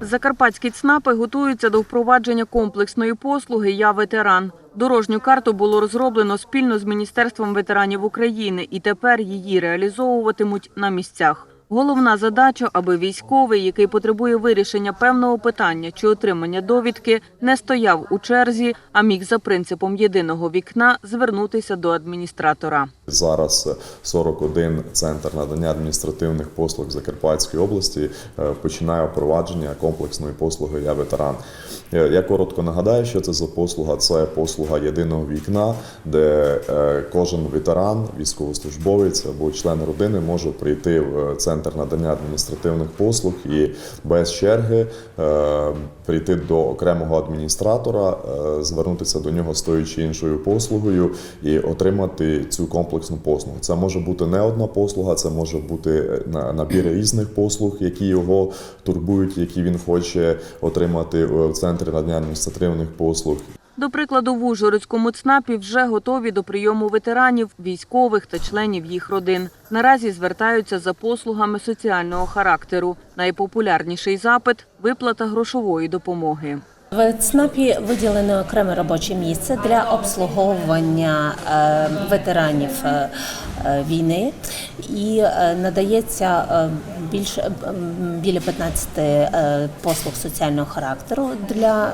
Закарпатські ЦНАПи готуються до впровадження комплексної послуги Я ветеран. Дорожню карту було розроблено спільно з Міністерством ветеранів України, і тепер її реалізовуватимуть на місцях. Головна задача, аби військовий, який потребує вирішення певного питання чи отримання довідки, не стояв у черзі, а міг за принципом єдиного вікна звернутися до адміністратора. Зараз е, 41 центр надання адміністративних послуг Закарпатської області е, починає впровадження комплексної послуги Я ветеран. Е, Я коротко нагадаю, що це за послуга. Це послуга єдиного вікна, де е, кожен ветеран, військовослужбовець або член родини може прийти в е, центр надання адміністративних послуг і без черги е, прийти до окремого адміністратора, е, звернутися до нього з тою чи іншою послугою і отримати цю комплексну послугу. Це може бути не одна послуга, це може бути е, набір різних послуг, які його турбують, які він хоче отримати в центрі надання адміністративних послуг. До прикладу, в Ужгородському ЦНАПі вже готові до прийому ветеранів, військових та членів їх родин. Наразі звертаються за послугами соціального характеру. Найпопулярніший запит виплата грошової допомоги. В ЦНАПі виділено окреме робоче місце для обслуговування е, ветеранів е, е, війни і надається більше біля 15 е, послуг соціального характеру для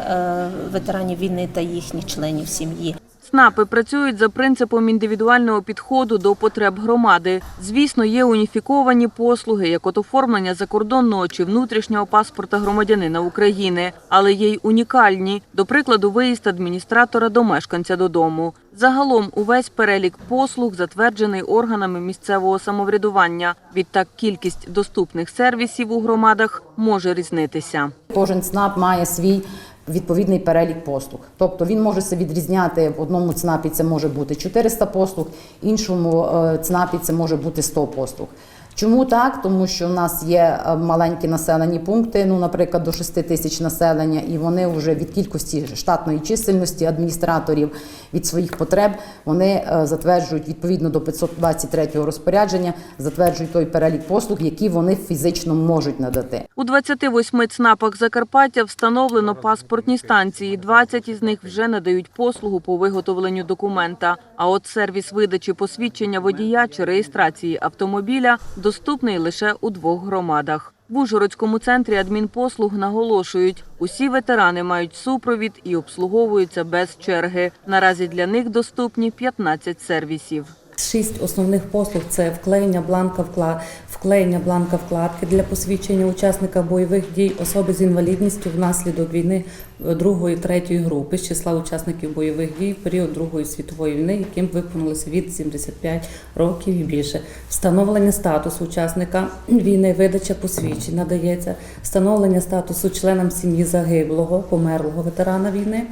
ветеранів війни та їхніх членів сім'ї. ЦНАПи працюють за принципом індивідуального підходу до потреб громади. Звісно, є уніфіковані послуги, як от оформлення закордонного чи внутрішнього паспорта громадянина України, але є й унікальні, до прикладу, виїзд адміністратора до мешканця додому. Загалом увесь перелік послуг затверджений органами місцевого самоврядування. Відтак кількість доступних сервісів у громадах може різнитися. Кожен ЦНАП має свій відповідний перелік послуг. Тобто він може се відрізняти в одному ЦНАПі це може бути 400 послуг, іншому е, ЦНАПі це може бути 100 послуг. Чому так? Тому що в нас є е, маленькі населені пункти, ну, наприклад, до 6 тисяч населення, і вони вже від кількості штатної чисельності адміністраторів від своїх потреб вони е, затверджують відповідно до 523 розпорядження, затверджують той перелік послуг, які вони фізично можуть надати. У 28 ЦНАПах Закарпаття встановлено паспортні станції. 20 із них вже надають послугу по виготовленню документа. А от сервіс видачі посвідчення водія чи реєстрації автомобіля доступний лише у двох громадах. В Ужгородському центрі адмінпослуг наголошують, усі ветерани мають супровід і обслуговуються без черги. Наразі для них доступні 15 сервісів. Шість основних послуг це вклеєння бланка вкла- вклеєння бланка вкладки для посвідчення учасника бойових дій, особи з інвалідністю внаслідок війни е, другої третьої групи з числа учасників бойових дій в період Другої світової війни, яким виповнилося від 75 років і більше. Встановлення статусу учасника війни, видача посвідчень надається, встановлення статусу членам сім'ї загиблого, померлого ветерана війни,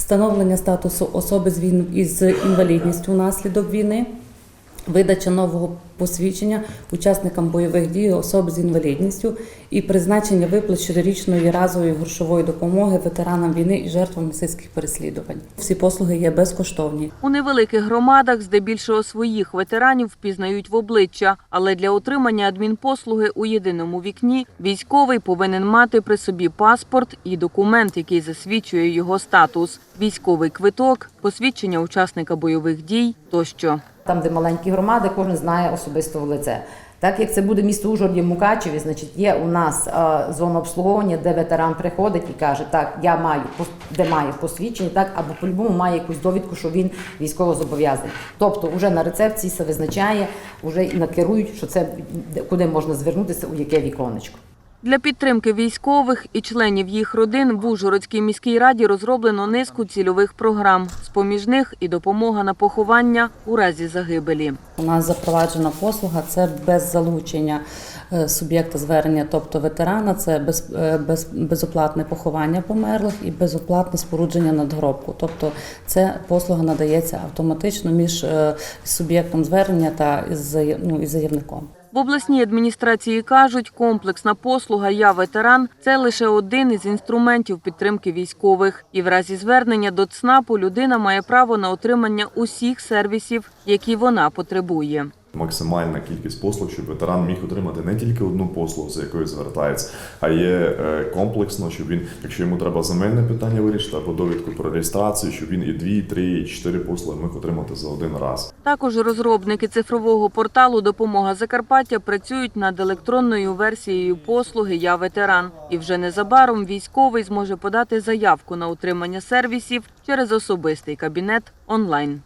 встановлення статусу особи з інвалідністю внаслідок війни. Видача нового посвідчення учасникам бойових дій особи з інвалідністю і призначення виплат щорічної разової грошової допомоги ветеранам війни і жертвам насильських переслідувань. Всі послуги є безкоштовні. У невеликих громадах здебільшого своїх ветеранів впізнають в обличчя, але для отримання адмінпослуги у єдиному вікні військовий повинен мати при собі паспорт і документ, який засвідчує його статус, військовий квиток, посвідчення учасника бойових дій тощо. Там, де маленькі громади, кожен знає особисто в лице. Так як це буде місто Ужгороді Мукачеві, значить є у нас е, зона обслуговування, де ветеран приходить і каже, так, я маю де має посвідчення, так або по-любому має якусь довідку, що він військово зобов'язаний. Тобто, вже на рецепції це визначає, вже накерують, що це куди можна звернутися, у яке віконечко. Для підтримки військових і членів їх родин в Ужгородській міській раді розроблено низку цільових програм. З-поміж них і допомога на поховання у разі загибелі. У нас запроваджена послуга це без залучення е, суб'єкта звернення, тобто ветерана, це без, е, без, безоплатне поховання померлих і безоплатне спорудження надгробку. Тобто це послуга надається автоматично між е, суб'єктом звернення та із, ну, із заявником. В обласній адміністрації кажуть, комплексна послуга Я ветеран це лише один із інструментів підтримки військових. І в разі звернення до ЦНАПу людина має право на отримання усіх сервісів, які вона потребує. Максимальна кількість послуг, щоб ветеран міг отримати не тільки одну послугу, за якою звертається, а є е, комплексно, щоб він, якщо йому треба земельне питання вирішити або довідку про реєстрацію, щоб він і дві, і три, і чотири послуги міг отримати за один раз. Також розробники цифрового порталу Допомога Закарпаття працюють над електронною версією послуги Я ветеран. І вже незабаром військовий зможе подати заявку на отримання сервісів через особистий кабінет онлайн.